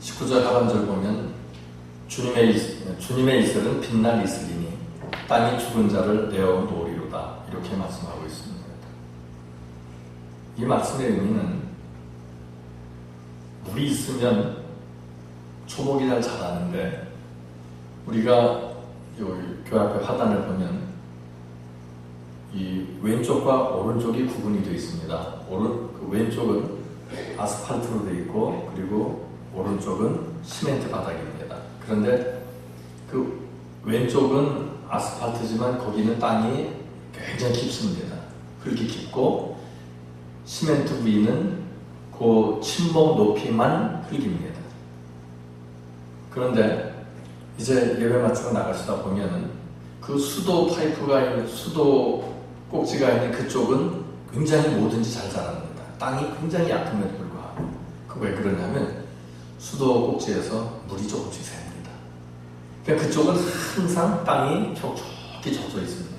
19절 하반절 보면 주님의, 이- 주님의 이슬은 빛날 이슬이니 땅이 죽은 자를 내어 놓으리로다 이렇게 말씀하고 있습니다. 이 말씀의 의미는 물이 있으면 초목이 잘 자라는데 우리가 요 교회 앞에 화단을 보면 이 왼쪽과 오른쪽이 구분이 되어 있습니다. 오른 그 왼쪽은 아스팔트로 되어 있고 그리고 오른쪽은 시멘트 바닥입니다. 그런데 그 왼쪽은 아스팔트지만 거기는 땅이 굉장히 깊습니다. 흙이 깊고 시멘트 위는 그 침목 높이만 흙입니다. 그런데 이제 예배 마치고 나가시다 보면은 그 수도 파이프가 있는 수도 꼭지가 있는 그쪽은 굉장히 뭐든지 잘 자랍니다. 땅이 굉장히 약함에도 불구하고 그 왜 그러냐면 수도 꼭지에서 물이 조금씩 셉니다. 그러니까 그쪽은 항상 땅이 촉촉히 젖어 있습니다.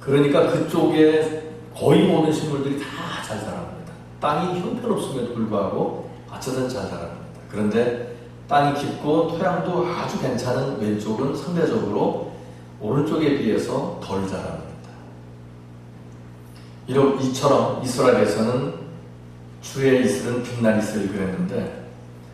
그러니까 그쪽에 거의 모든 식물들이 다 잘 자랍니다. 땅이 형편없음에도 불구하고 어쩌든 잘 자랍니다. 그런데 땅이 깊고 토양도 아주 괜찮은 왼쪽은 상대적으로 오른쪽에 비해서 덜 자랍니다. 이처럼 이스라엘에서는 주의 이슬은 빛날 이슬 그랬는데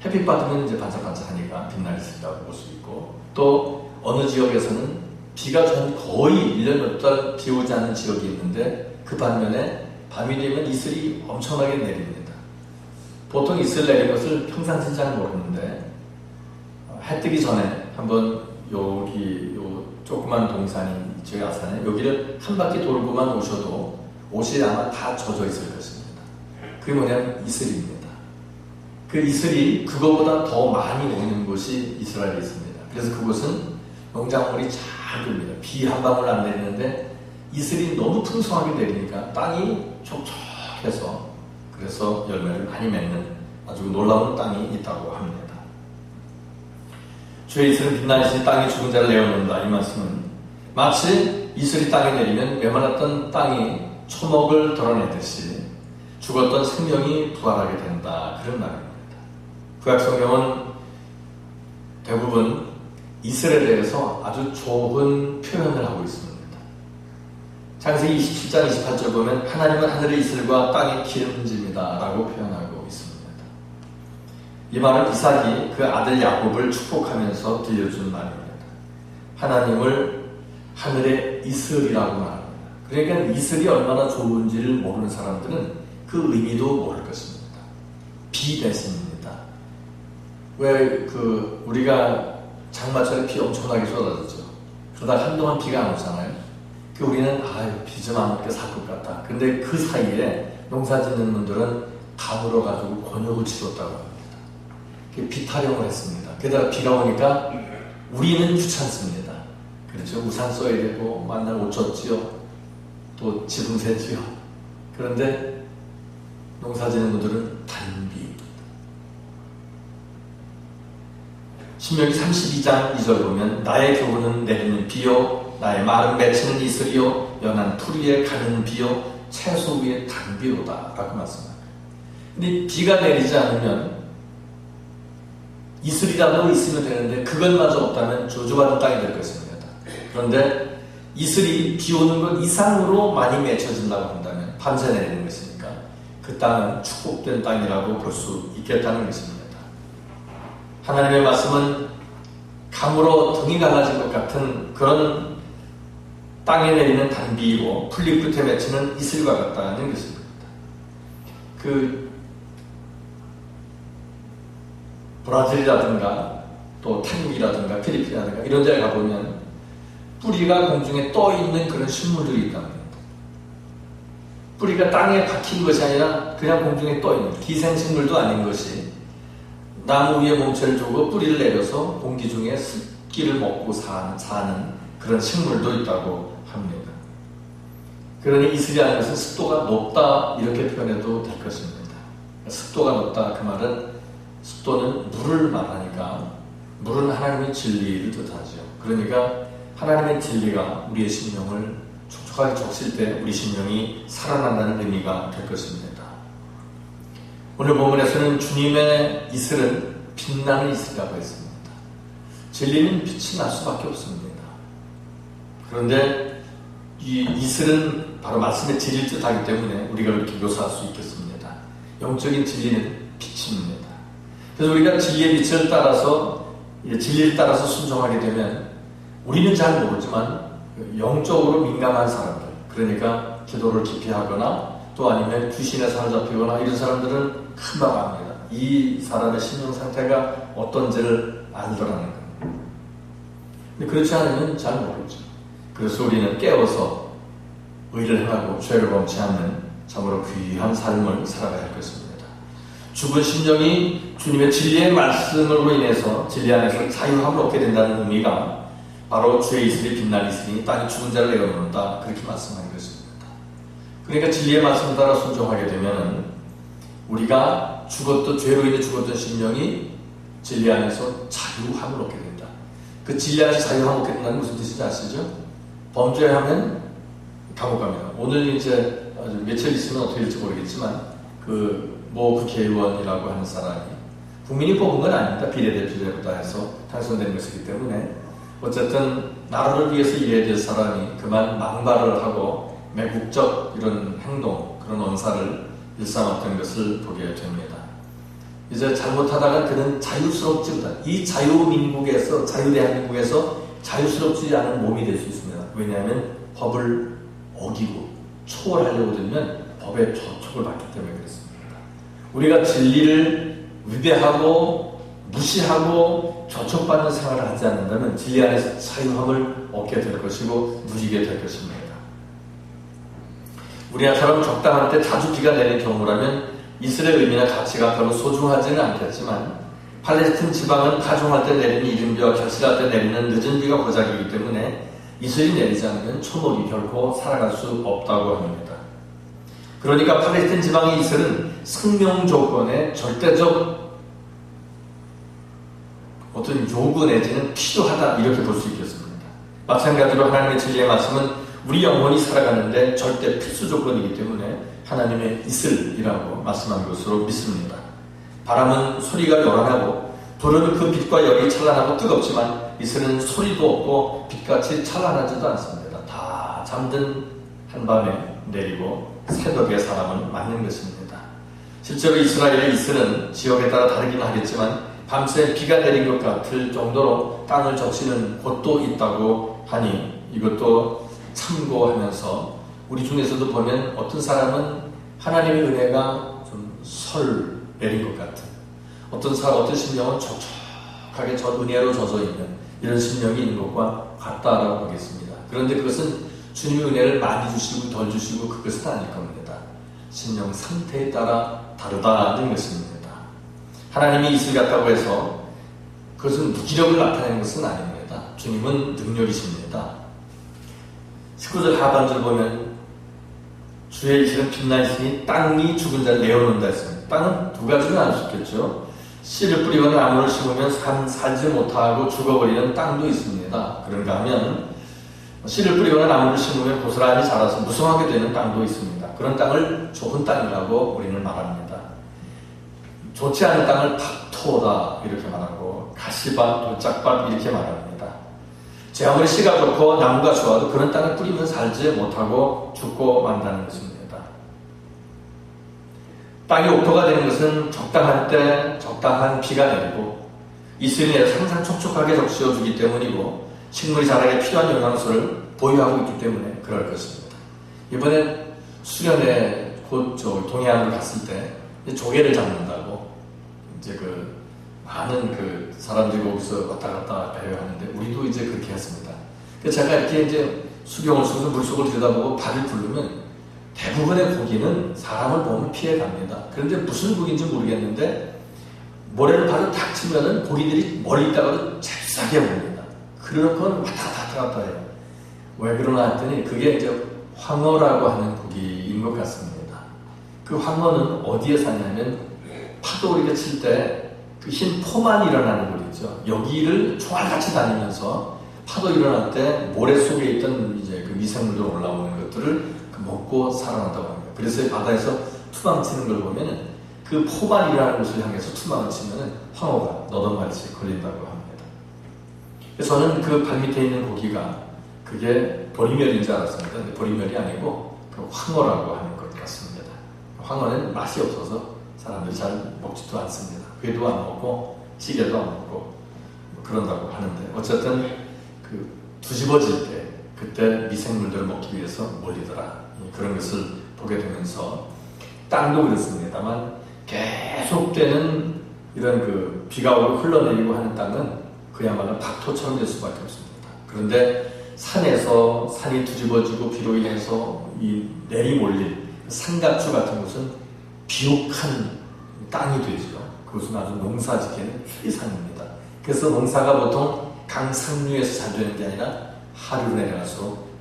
햇빛 받으면 이제 반짝반짝하니까 빛날 이슬이라고 볼 수 있고 또 어느 지역에서는 비가 전 거의 1년 몇 달 비 오지 않는 지역이 있는데 그 반면에 밤이 되면 이슬이 엄청나게 내립니다. 보통 이슬 내린 것을 평상시 잘 모르는데 어, 해 뜨기 전에 한번 여기 요 조그만 동산인 저희 아산에 여기를 한 바퀴 돌고만 오셔도 옷이 아마 다 젖어 있을 것입니다. 그게 뭐냐면 이슬입니다. 그 이슬이 그거보다 더 많이 오는 곳이 이스라엘에 있습니다. 그래서 그곳은 농작물이 잘 됩니다. 비 한 방울 안 내리는데 이슬이 너무 풍성하게 내리니까 땅이 촉촉해서 그래서 열매를 많이 맺는 아주 놀라운 땅이 있다고 합니다. 주의 이슬은 빛나시 땅이 죽은 자를 내어놓는다 이 말씀은 마치 이슬이 땅에 내리면 메말랐던 땅이 초목을 드러내듯이 죽었던 생명이 부활하게 된다 그런 말입니다. 구약 성경은 대부분 이슬에 대해서 아주 좋은 표현을 하고 있습니다. 창세기 27장 28절 보면 하나님은 하늘의 이슬과 땅의 기름짐이다 라고 표현하고 있습니다. 이 말은 이삭이 그 아들 야곱을 축복하면서 들려준 말입니다. 하나님을 하늘의 이슬이라고 말합니다. 그러니까 이슬이 얼마나 좋은지를 모르는 사람들은 그 의미도 모를 것입니다. 비 대신입니다. 왜 그 우리가 장마철에 비 엄청나게 쏟아지죠. 그러다 한동안 비가 안 오잖아요. 그 우리는 아유 비좀 안 오게 살것 같다. 근데 그 사이에 농사 짓는 분들은 가물어 가지고 곤욕을 치렀다고 합니다. 그비 타령을 했습니다. 게다가 비가 오니까 우리는 귀찮습니다. 그렇죠. 우산 써야 되고 만날 옷 젖지요. 또 지붕 새지요. 그런데 농사 짓는 분들은 단비. 신명기 32장 2절 보면 나의 교훈은 내리는 비요 나의 말은 맺히는 이슬이요 연한 풀 위에 가는 비요 채소 위에 단비로다 라고 말씀합니다. 근데 비가 내리지 않으면 이슬이라도 있으면 되는데 그것마저 없다면 저주받은 땅이 될 것입니다. 그런데 이슬이 비 오는 것 이상으로 많이 맺혀진다고 한다면 밤새 내리는 것이니까 그 땅은 축복된 땅이라고 볼 수 있겠다는 것입니다. 하나님의 말씀은 감으로 등이 갈라진 것 같은 그런 땅에 내리는 단비이고 풀잎 끝에 맺히는 이슬과 같다는 것입니다. 그 브라질이라든가 또 태국이라든가 필리핀이라든가 이런 데 가보면 뿌리가 공중에 떠 있는 그런 식물들이 있답니다. 뿌리가 땅에 박힌 것이 아니라 그냥 공중에 떠 있는 기생식물도 아닌 것이 나무 위에 몸체를 두고 뿌리를 내려서 공기 중에 습기를 먹고 사는, 사는 그런 식물도 있다고 합니다. 그러니 이슬이 아닌 것은 습도가 높다 이렇게 표현해도 될 것입니다. 습도가 높다 그 말은 습도는 물을 말하니까 물은 하나님의 진리를 뜻하죠. 그러니까 하나님의 진리가 우리의 심령을 촉촉하게 적실 때 우리 심령이 살아난다는 의미가 될 것입니다. 오늘 본문에서는 주님의 이슬은 빛나는 이슬이라고 했습니다. 진리는 빛이 날 수밖에 없습니다. 그런데 이 이슬은 바로 말씀의 진리를 뜻하기 때문에 우리가 이렇게 묘사할 수 있겠습니다. 영적인 진리는 빛입니다. 그래서 우리가 진리의 빛을 따라서 진리를 따라서 순종하게 되면 우리는 잘 모르지만 영적으로 민감한 사람들 그러니까 기도를 깊이 하거나 또 아니면 귀신에 사로잡히거나 이런 사람들은 금방 압니다. 이 사람의 심령 상태가 어떤지를 알더라는 거예요. 근데 그렇지 않으면 잘 모르죠. 그래서 우리는 깨워서 의를 행하고 죄를 범치 않는 참으로 귀한 삶을 살아가야 할 것입니다. 죽은 심령이 주님의 진리의 말씀으로 인해서 진리 안에서 자유함을 얻게 된다는 의미가 바로 주의 이슬이 빛날 이슬이 땅에 죽은 자를 내어놓는다 그렇게 말씀하는 것입니다. 그러니까 진리의 말씀을 따라 순종하게 되면 우리가 죽었던 죄로 인해 죽었던 심령이 진리 안에서 자유함을 얻게 된다. 그 진리 안에서 자유함을 얻게 된다는 무슨 뜻인지 아시죠? 범죄하면 감옥 갑니다. 오늘 이제 며칠 있으면 어떻게 될지 모르겠지만 그모 국회의원이라고 하는 사람이 국민이 뽑은 건 아닙니다. 비례대표제보다 해서 당선된 것이기 때문에 어쨌든 나라를 위해서 일해야 될 사람이 그만 망발을 하고 매국적 이런 행동 그런 언사를 일삼았던 것을 보게 됩니다. 이제 잘못하다가 그는 자유스럽지 못한 이 자유민국에서 자유대한민국에서 자유스럽지 않은 몸이 될 수 있습니다. 왜냐하면 법을 어기고 초월하려고 들면 법의 저촉을 받기 때문에 그렇습니다. 우리가 진리를 위배하고 무시하고 저촉받는 생활을 하지 않는다면 진리 안에서 자유함을 얻게 될 것이고 누리게 될 것입니다. 우리나라처럼 적당한 때 자주 비가 내리는 경우라면 이슬의 의미나 가치가 별로 소중하지는 않겠지만 팔레스틴 지방은 파종할 때 내리는 이른 비와 결실할 때 내리는 늦은 비가 고작이기 때문에 이슬이 내리지 않으면 초목이 결코 살아갈 수 없다고 합니다. 그러니까 팔레스틴 지방의 이슬은 생명 조건의 절대적 어떤 요구 내지는 필요하다 이렇게 볼 수 있겠습니다. 마찬가지로 하나님의 진리의 말씀은 우리 영혼이 살아가는데 절대 필수 조건이기 때문에 하나님의 이슬이라고 말씀한 것으로 믿습니다. 바람은 소리가 요란하고 불은 그 빛과 열이 찬란하고 뜨겁지만 이슬은 소리도 없고 빛같이 찬란하지도 않습니다. 다 잠든 한밤에 내리고 새벽에 사람은 맞는 것입니다. 실제로 이스라엘의 이슬은 지역에 따라 다르긴 하겠지만 밤새 비가 내린 것 같을 정도로 땅을 적시는 곳도 있다고 하니 이것도 참고하면서 우리 중에서도 보면 어떤 사람은 하나님의 은혜가 좀 설 내린 것 같은 어떤 사람 어떤 심령은 촉촉하게 저 은혜로 젖어 있는 이런 심령이 있는 것과 같다라고 보겠습니다. 그런데 그것은 주님의 은혜를 많이 주시고 덜 주시고 그것은 아닐 겁니다. 심령 상태에 따라 다르다는 것입니다. 하나님이 이슬 같다고 해서 그것은 무기력을 나타내는 것은 아닙니다. 주님은 능력이십니다. 19절 하반절 보면 주의 이슬은 빛나 있으니 땅이 죽은 자를 내어놓는다 했습니다. 땅은 두 가지는 알수 있겠죠. 씨를 뿌리거나 나무를 심으면 산, 살지 못하고 죽어버리는 땅도 있습니다. 그런가 하면 씨를 뿌리거나 나무를 심으면 고스란히 자라서 무성하게 되는 땅도 있습니다. 그런 땅을 좋은 땅이라고 우리는 말합니다. 좋지 않은 땅을 팍토다 이렇게 말하고 가시밭, 돌짝밭 이렇게 말합니다. 제 아무리 씨가 좋고 나무가 좋아도 그런 땅을 뿌리면 살지 못하고 죽고 만다는 것입니다. 땅이 옥토가 되는 것은 적당한 때 적당한 비가 내리고 이슬에 항상 촉촉하게 적시어주기 때문이고 식물이 자라게 필요한 영양소를 보유하고 있기 때문에 그럴 것입니다. 이번에 수련회 곧 저 동해안을 갔을 때 조개를 잡는다고 이제 그 많은 그 사람들이 거기서 왔다 갔다 배회하는데 우리도 이제 그렇게 했습니다. 제가 이렇게 이제 수경을 쓰고 물속을 들여다보고 발을 굴르면 대부분의 고기는 사람을 보면 피해 갑니다. 그런데 무슨 고기인지 모르겠는데 모래를 발을 탁 치면은 고기들이 멀리 있다가도 잽싸게 옵니다. 그러건 왔다 갔다 왔다 갔다 해요. 왜 그러나 했더니 그게 이제 황어라고 하는 고기인 것 같습니다. 그 황어는 어디에 사냐면 파도 우리가 칠때 그 흰 포만 일어나는 곳 있죠. 여기를 총알같이 다니면서 파도 일어날 때 모래 속에 있던 이제 그 미생물들 올라오는 것들을 먹고 살아난다고 합니다. 그래서 바다에서 투망치는 걸 보면 그 포반이라는 곳을 향해서 투망을 치면은 황호가 너덜말치 걸린다고 합니다. 저는 그 발밑에 있는 고기가 그게 보리멸인 줄 알았습니다. 근데 보리멸이 아니고 그 황어라고 하는 것 같습니다. 황어는 맛이 없어서 사람들이 잘 먹지도 않습니다. 회도 안 먹고 찌개도 안 먹고 뭐 그런다고 하는데 어쨌든 그 뒤집어질 때 그때 미생물들을 먹기 위해서 몰리더라 그런 것을 보게 되면서 땅도 그렇습니다만 계속되는 이런 그 비가 오고 흘러내리고 하는 땅은 그야말로 박토처럼 될 수밖에 없습니다. 그런데 산에서 산이 뒤집어지고 비로 인해서 이 내리 몰린 산가추 같은 곳은 비옥한 땅이 되죠. 그것은 아주 농사짓기에는 최상입니다. 그래서 농사가 보통 강상류에서 잘 되는 게 아니라 하류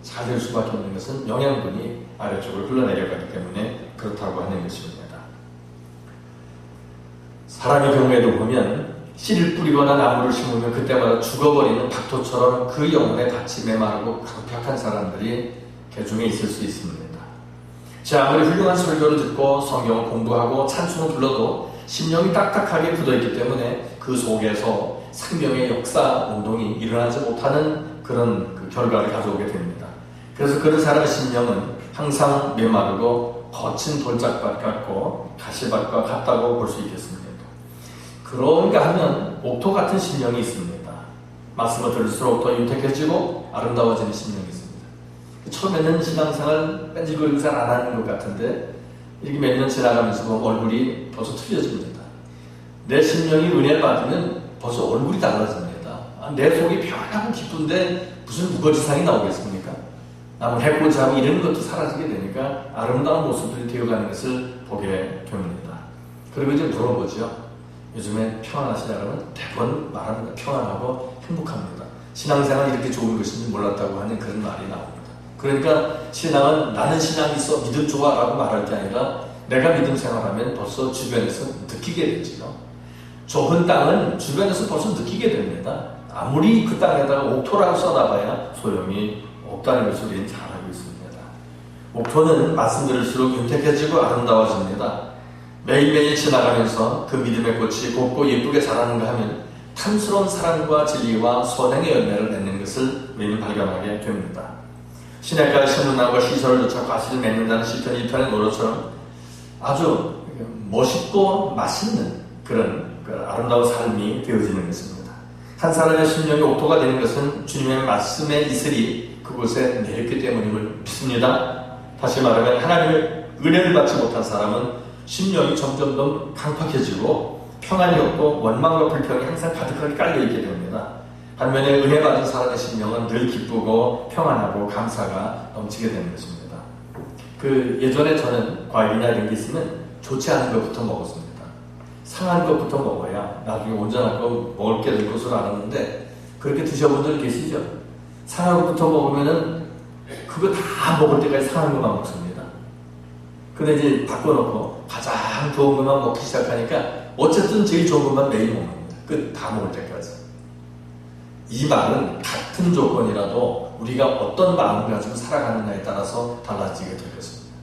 잘될 수밖에 없는 것은 영양분이 아래쪽으로 흘러내려가기 때문에 그렇다고 하는 것입니다. 사람의 경우에도 보면 씨를 뿌리거나 나무를 심으면 그때마다 죽어버리는 박토처럼 그 영혼에 밭이 메마르고 강팍한 사람들이 개중에 있을 수 있습니다. 자, 아무리 훌륭한 설교를 듣고 성경을 공부하고 찬송을 불러도 심령이 딱딱하게 굳어있기 때문에 그 속에서 생명의 역사 운동이 일어나지 못하는 그런 그 결과를 가져오게 됩니다. 그래서 그런 사람의 심령은 항상 메마르고 거친 돌짝밭 같고 가시밭과 같다고 볼 수 있겠습니다. 그런가 하면 옥토 같은 심령이 있습니다. 말씀을 들을수록 더 윤택해지고 아름다워지는 심령이 있습니다. 처음에는 신앙생활 뺀질거리고 잘안 하는 것 같은데 이렇게 몇 년 지나가면서 보면 얼굴이 벌써 틀려집니다. 내 심령이 은혜를 받으면 벌써 얼굴이 달라집니다. 아, 내 속이 편하고 기쁜데 무슨 무거지상이 나오겠습니까? 해고 자고 이런 것도 사라지게 되니까 아름다운 모습들이 되어가는 것을 보게 됩니다. 그리고 이제 물어보죠. 요즘에 평안하시다면 대부분 말합니다. 평안하고 행복합니다. 신앙생활 이렇게 좋은 것인지 몰랐다고 하는 그런 말이 나옵니다. 그러니까 신앙은 나는 신앙이 있어 믿음 좋아 라고 말할 게 아니라 내가 믿음 생활하면 벌써 주변에서 느끼게 되지요. 좁은 땅은 주변에서 벌써 느끼게 됩니다. 아무리 그 땅에다가 옥토라고 써놔봐야 소용이 없다는 것을 우리는 잘 알고 있습니다. 옥토는 말씀 들을수록 윤택해지고 아름다워집니다. 매일매일 지나가면서 그 믿음의 꽃이 곱고 예쁘게 자라는가 하면 탐스러운 사랑과 진리와 선행의 열매를 맺는 것을 우리는 발견하게 됩니다. 시냇가에 신문나무가 시설을 쫓아 과실을 맺는다는 시편 1편의 노래처럼 아주 멋있고 맛있는 그런 그 아름다운 삶이 되어지는 것입니다. 한 사람의 심령이 옥토가 되는 것은 주님의 말씀의 이슬이 그곳에 내렸기 때문임을 믿습니다. 다시 말하면 하나님의 은혜를 받지 못한 사람은 심령이 점점 더 강팍해지고 평안이 없고 원망과 불평이 항상 가득하게 깔려있게 됩니다. 반면에 은혜 받은 사람의 심령은 늘 기쁘고 평안하고 감사가 넘치게 되는 것입니다. 그 예전에 저는 과일이나 이런 게 있으면 좋지 않은 것부터 먹었습니다. 상한 것부터 먹어야 나중에 온전할 거 먹을 게 될 것으로 알았는데 그렇게 드셔본 적 계시죠? 상한 것부터 먹으면은 그거 다 먹을 때까지 상한 것만 먹습니다. 근데 이제 바꿔놓고 가장 좋은 것만 먹기 시작하니까 어쨌든 제일 좋은 것만 매일 먹는 거예요. 그다 먹을 때까지. 이 말은 같은 조건이라도 우리가 어떤 마음을 가지고 살아가느냐에 따라서 달라지게 될 것입니다.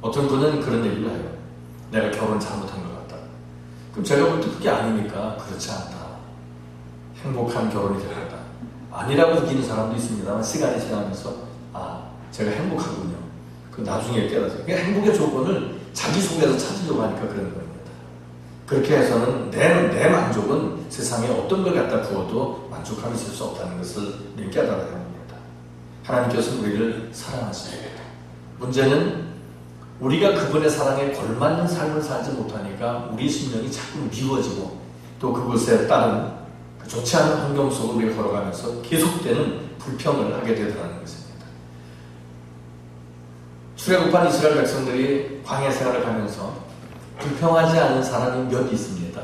어떤 분은 그런 얘기를 해요. 내가 결혼 잘못한 것 같다. 그럼 제가 볼 때 그게 아니니까 그렇지 않다. 행복한 결혼이 되었다. 아니라고 느끼는 사람도 있습니다만 시간이 지나면서 아 제가 행복하군요. 그 나중에 깨닫어요. 그러니까 행복의 조건을 자기 속에서 찾으려고 하니까 그런 겁니다. 그렇게 해서는 내, 내 만족은 세상에 어떤 걸 갖다 부어도 만족하게 있을 수 없다는 것을 깨달아야 합니다. 하나님께서 우리를 사랑하십니다. 문제는 우리가 그분의 사랑에 걸맞는 삶을 살지 못하니까 우리 심령이 자꾸 미워지고 또 그곳에 따른 그 좋지 않은 환경 속으로 우리가 걸어가면서 계속되는 불평을 하게 되더라는 것입니다. 출애굽한 이스라엘 백성들이 광야 생활을 하면서 불평하지 않은 사람이 몇 있습니다.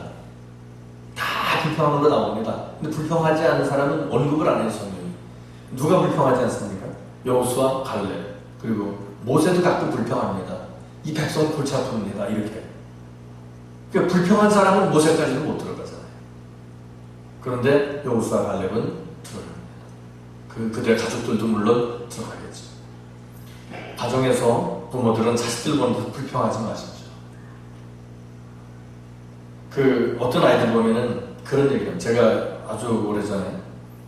다 불평한 걸로 나옵니다. 근데 불평하지 않은 사람은 언급을 안 해요, 성경이. 누가 불평하지 않습니까? 여호수와 갈렙 그리고 모세도 가끔 불평합니다. 이 백성 골치 아픕니다. 이렇게. 그러니까 불평한 사람은 모세까지는 못 들어가잖아요. 그런데 여호수와 갈렙은 들어갑니다. 그 그들의 가족들도 물론 들어가겠죠. 가정에서 부모들은 자식들 보는 불평하지 마십시오. 그 어떤 아이들 보면은 그런 얘기예요. 제가 아주 오래전에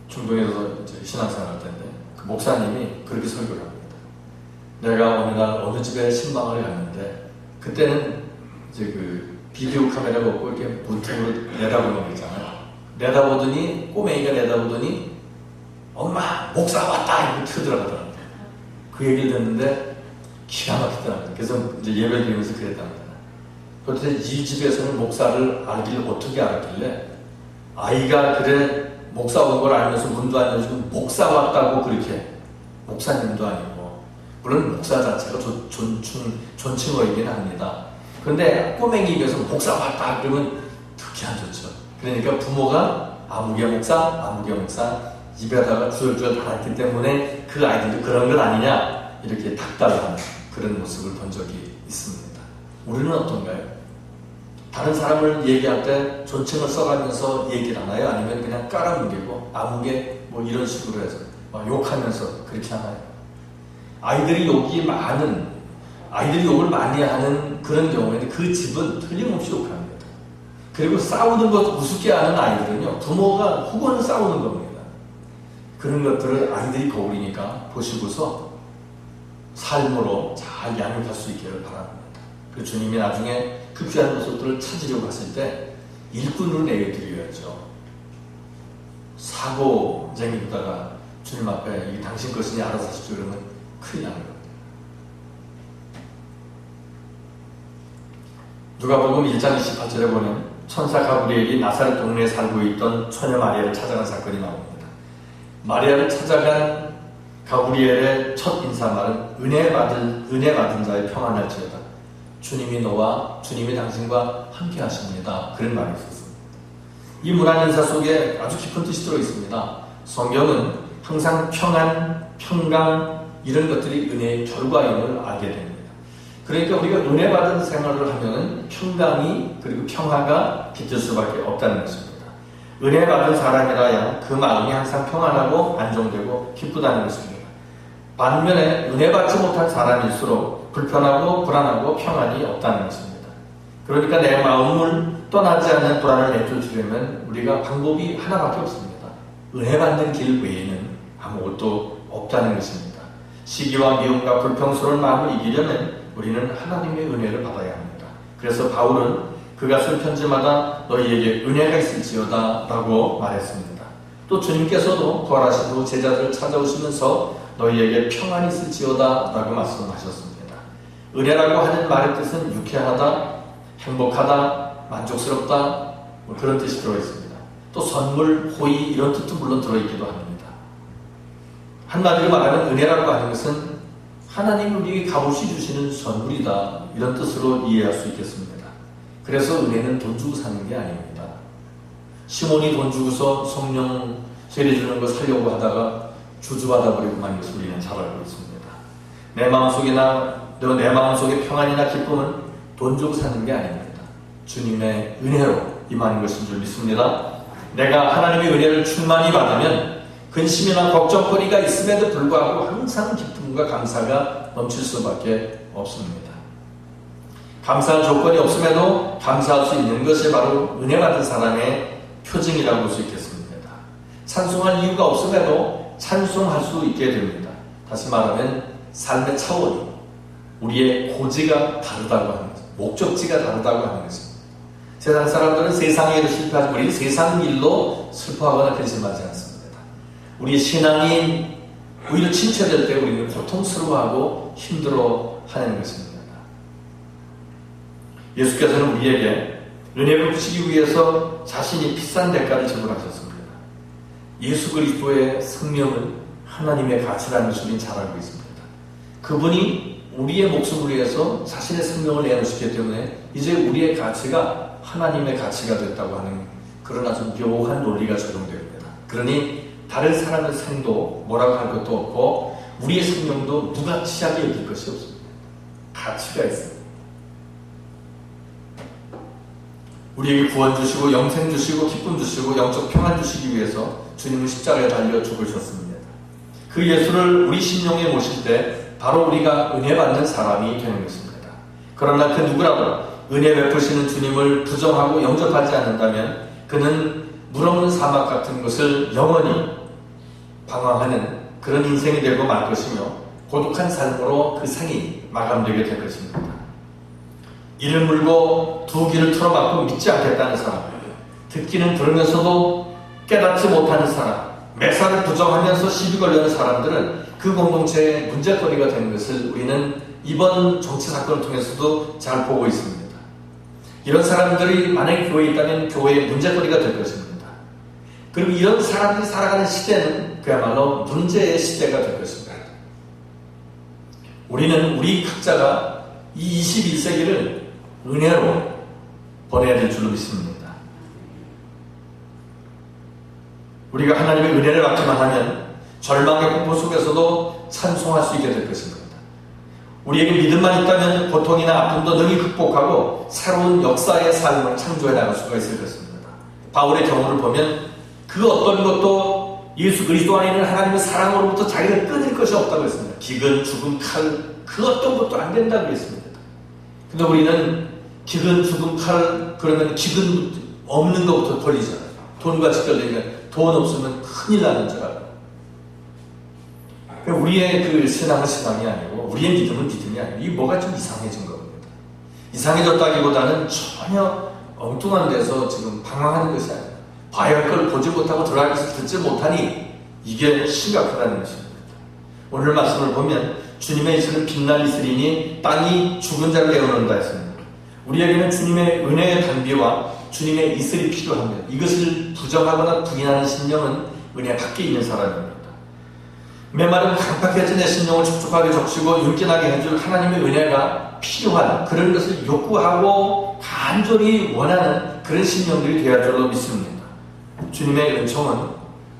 중동에서 신앙생활 할 때인데 그 목사님이 그렇게 설교를 합니다. 내가 어느 날 어느 집에 신방을 갔는데 그때는 이제 그 비디오 카메라가 없고 이렇게 문틈으로 내다보는 거 있잖아요. 내다보더니 꼬맹이가 내다보더니 엄마 목사 왔다 이렇게 튀어들어가더라고요. 그 얘기를 듣는데 기가 막히더라고요. 그래서 이제 예배 드리면서 그랬답니다. 그런데 이 집에서는 목사를 알길 어떻게 알았길래 아이가 그래 목사 온 걸 알면서 문도 안 열어주고 목사 왔다고 그렇게 목사님도 아니고 물론 목사 자체가 존, 존충, 존칭어이긴 합니다. 그런데 꼬맹이 입에서 목사 왔다 그러면 듣기 안 좋죠. 그러니까 부모가 아무개 목사, 아무개 목사 입에다가 주얼주얼 달았기 때문에 그 아이들도 그런 것 아니냐 이렇게 닥달하는 그런 모습을 본 적이 있습니다. 우리는 어떤가요? 다른 사람을 얘기할 때 존칭을 써가면서 얘기를 하나요? 아니면 그냥 깔아뭉개고 아무개 뭐 이런 식으로 해서 막 욕하면서 그렇게 하나요? 아이들이 욕이 많은 아이들이 욕을 많이 하는 그런 경우에는 그 집은 틀림없이 욕합니다. 그리고 싸우는 것 우습게 하는 아이들은요 부모가 혹은 싸우는 겁니다. 그런 것들을 아이들이 거울이니까 보시고서 삶으로 잘 양육할 수 있기를 바랍니다. 그 주님이 나중에 그 귀한 모습들을 찾으려고 했을 때 일꾼을 내드려야죠. 사고쟁이보다가 주님 앞에 이 당신 것이니 알아서 하십시오 그러면 큰일 나는 겁니다. 누가복음 1장 28절에 보면 천사 가브리엘이 나사렛 동네에 살고 있던 처녀 마리아를 찾아간 사건이 나옵니다. 마리아를 찾아간 가브리엘의 첫 인사말은 은혜 받은 은혜 받은 자의 평안할지어다. 주님이 너와 주님이 당신과 함께 하십니다. 그런 말이 있었습니다. 이 문안 인사 속에 아주 깊은 뜻이 들어 있습니다. 성경은 항상 평안, 평강 이런 것들이 은혜의 결과임을 알게 됩니다. 그러니까 우리가 은혜 받은 생활을 하면 평강이 그리고 평화가 깃들 수밖에 없다는 것입니다. 은혜 받은 사람이라야 그 마음이 항상 평안하고 안정되고 기쁘다는 것입니다. 반면에 은혜 받지 못한 사람일수록 불편하고 불안하고 평안이 없다는 것입니다. 그러니까 내 마음을 떠나지 않는 불안을 내쫓으려면 우리가 방법이 하나밖에 없습니다. 은혜 받는 길 외에는 아무것도 없다는 것입니다. 시기와 미움과 불평스러운 마음을 이기려면 우리는 하나님의 은혜를 받아야 합니다. 그래서 바울은 그가 쓴 편지마다 너희에게 은혜가 있을지어다 라고 말했습니다. 또 주님께서도 부활하신 후 제자들을 찾아오시면서 너희에게 평안이 있을지어다 라고 말씀하셨습니다. 은혜라고 하는 말의 뜻은 유쾌하다, 행복하다, 만족스럽다 뭐 그런 뜻이 들어있습니다. 또 선물, 호의 이런 뜻도 물론 들어있기도 합니다. 한마디로 말하면 은혜라고 하는 것은 하나님 우리에게 값없이 주시는 선물이다 이런 뜻으로 이해할 수 있겠습니다. 그래서 은혜는 돈 주고 사는 게 아닙니다. 시몬이 돈 주고서 성령 세례 주는 거 살려고 하다가 주주받아 버리고 만 것을 우리는 잘 알고 있습니다. 내 마음속이나 내 마음속의 평안이나 기쁨은 돈 주고 사는 게 아닙니다. 주님의 은혜로 임하는 것인 줄 믿습니다. 내가 하나님의 은혜를 충만히 받으면 근심이나 걱정거리가 있음에도 불구하고 항상 기쁨과 감사가 넘칠 수밖에 없습니다. 감사할 조건이 없음에도 감사할 수 있는 것이 바로 은혜 받은 사람의 표징이라고 볼 수 있겠습니다. 찬송할 이유가 없음에도 찬송할 수 있게 됩니다. 다시 말하면 삶의 차원이 우리의 고지가 다르다고 하는 거죠. 목적지가 다르다고 하는 것입니다. 세상 사람들은 세상 일로 실패하지 우리는 세상 일로 슬퍼하거나 근심하지 않습니다. 우리의 신앙이 오히려 침체될 때 우리는 고통스러워하고 힘들어하는 것입니다. 예수께서는 우리에게 은혜를 주시기 위해서 자신이 비싼 대가를 지불하셨습니다. 예수 그리스도의 생명은 하나님의 가치라는 것을 잘 알고 있습니다. 그분이 우리의 목숨을 위해서 자신의 생명을 내놓으셨기 때문에 이제 우리의 가치가 하나님의 가치가 됐다고 하는 그런 아주 묘한 논리가 적용됩니다. 그러니 다른 사람의 생도 뭐라고 할 것도 없고 우리의 생명도 누가 취하게 여길 것이 없습니다. 가치가 있습니다. 우리에게 구원 주시고 영생 주시고 기쁨 주시고 영적 평안 주시기 위해서 주님은 십자가에 달려 죽으셨습니다. 그 예수를 우리 심령에 모실 때 바로 우리가 은혜 받는 사람이 되는 것입니다. 그러나 그 누구라도 은혜 베푸시는 주님을 부정하고 영접하지 않는다면 그는 물 없는 사막 같은 것을 영원히 방황하는 그런 인생이 되고 말 것이며 고독한 삶으로 그 생이 마감되게 될 것입니다. 이를 물고 두 귀를 틀어막고 믿지 않겠다는 사람, 듣기는 들으면서도 깨닫지 못하는 사람, 매사를 부정하면서 시비 걸려는 사람들은 그 공동체의 문제거리가 되는 것을 우리는 이번 정치 사건을 통해서도 잘 보고 있습니다. 이런 사람들이 만약에 교회에 있다면 교회의 문제거리가 될 것입니다. 그리고 이런 사람들이 살아가는 시대는 그야말로 문제의 시대가 될 것입니다. 우리는 우리 각자가 이 21세기를 은혜로 보내야 될 줄로 믿습니다. 우리가 하나님의 은혜를 받기만 하면 절망의 공포 속에서도 찬송할 수 있게 될 것입니다. 우리에게 믿음만 있다면 고통이나 아픔도 능히 극복하고 새로운 역사의 삶을 창조해 나갈 수가 있을 것입니다. 바울의 경우를 보면 그 어떤 것도 예수 그리스도 안에 있는 하나님의 사랑으로부터 자기를 끊을 것이 없다고 했습니다. 기근, 죽음, 칼, 그 어떤 것도 안 된다고 했습니다. 근데 우리는 기근, 죽음, 칼, 그러면 기근 없는 것부터 걸리잖아요. 돈과 직결되니까 돈 없으면 큰일 나는 줄 알고. 그러니까 우리의 그 신앙은 신앙이 아니고 우리의 믿음은 믿음이 아니고 이게 뭐가 좀 이상해진 겁니다. 이상해졌다기보다는 전혀 엉뚱한 데서 지금 방황하는 것이 아니에요. 봐야 할 걸 보지 못하고 들어가서 듣지 못하니 이게 심각하다는 것입니다. 오늘 말씀을 보면 주님의 이슬은 빛날 이슬이니 땅이 죽은 자를 내어놓는다 했습니다. 우리에게는 주님의 은혜의 단비와 주님의 이슬이 필요합니다. 이것을 부정하거나 부인하는 신령은 은혜 밖에 있는 사람입니다. 메마른 강팍해진 내 신령을 촉촉하게 적시고 윤기나게 해줄 하나님의 은혜가 필요한 그런 것을 욕구하고 간절히 원하는 그런 신령들이 되어야 줄로 믿습니다. 주님의 은총은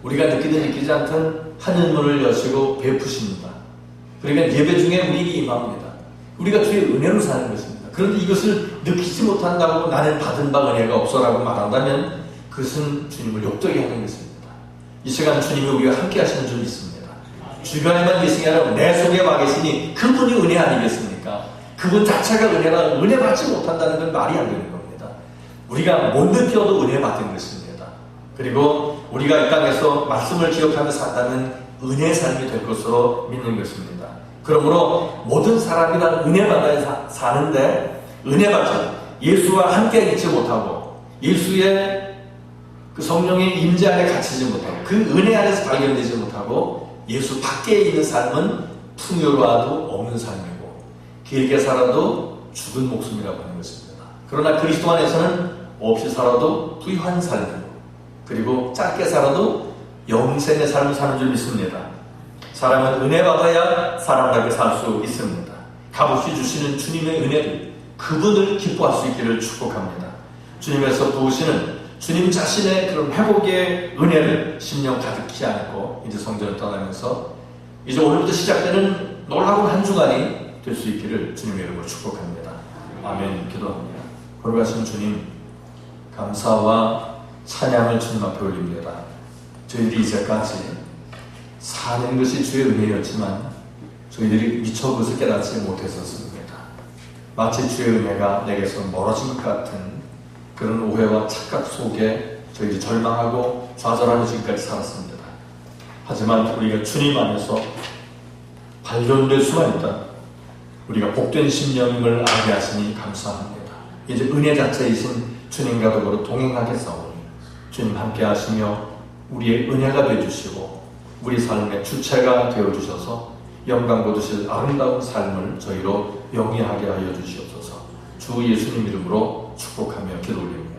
우리가 느끼든 느끼지 않든 하늘문을 여시고 베푸십니다. 그러니까 예배 중에 우리에게 임합니다. 우리가 주의 은혜로 사는 것입니다. 그런데 이것을 느끼지 못한다고 나는 받은 바 은혜가 없어라고 말한다면 그것은 주님을 욕되게 하는 것입니다. 이 시간 주님이 우리와 함께 하시는 줄 믿습니다. 주변에만 계신 게 아니라 내 속에 와 계시니 그분이 은혜 아니겠습니까? 그분 자체가 은혜라 은혜 받지 못한다는 건 말이 안 되는 겁니다. 우리가 못 느껴도 은혜 받은 것입니다. 그리고 우리가 이 땅에서 말씀을 기억하며 산다는 은혜 삶이 될 것으로 믿는 것입니다. 그러므로 모든 사람이 다 은혜 받아야 사는데 은혜 받지 예수와 함께 있지 못하고 예수의 그 성령의 임재 안에 갇히지 못하고 그 은혜 안에서 발견되지 못하고 예수 밖에 있는 삶은 풍요로와도 없는 삶이고 길게 살아도 죽은 목숨이라고 하는 것입니다. 그러나 그리스도 안에서는 없이 살아도 부유한 삶이고 그리고 짧게 살아도 영생의 삶을 사는 줄 믿습니다. 사람은 은혜 받아야 사람답게 살 수 있습니다. 값없이 주시는 주님의 은혜를 그분을 기뻐할 수 있기를 축복합니다. 주님에서 부으시는 주님 자신의 그런 회복의 은혜를 심령 가득히 안고 이제 성전을 떠나면서 이제 오늘부터 시작되는 놀라운 한 주간이 될 수 있기를 주님의 이름으로 축복합니다. 아멘 기도합니다. 거룩하신 주님 감사와 찬양을 주님 앞에 올립니다. 저희들이 이제까지 사는 것이 주의 은혜였지만 저희들이 미처 그것을 깨닫지 못했었습니다. 마치 주의 은혜가 내게서 멀어진 것 같은 그런 오해와 착각 속에 저희들이 절망하고 좌절하며 지금까지 살았습니다. 하지만 우리가 주님 안에서 발견될 수만 있다. 우리가 복된 심령임을 알게 하시니 감사합니다. 이제 은혜 자체이신 주님과 더불어 동행하겠사오니 주님 함께 하시며 우리의 은혜가 되어주시고 우리 삶의 주체가 되어주셔서 영광 거두실 아름다운 삶을 저희로 영위하게 하여 주시옵소서 주 예수님 이름으로 축복하며 기도 올립니다.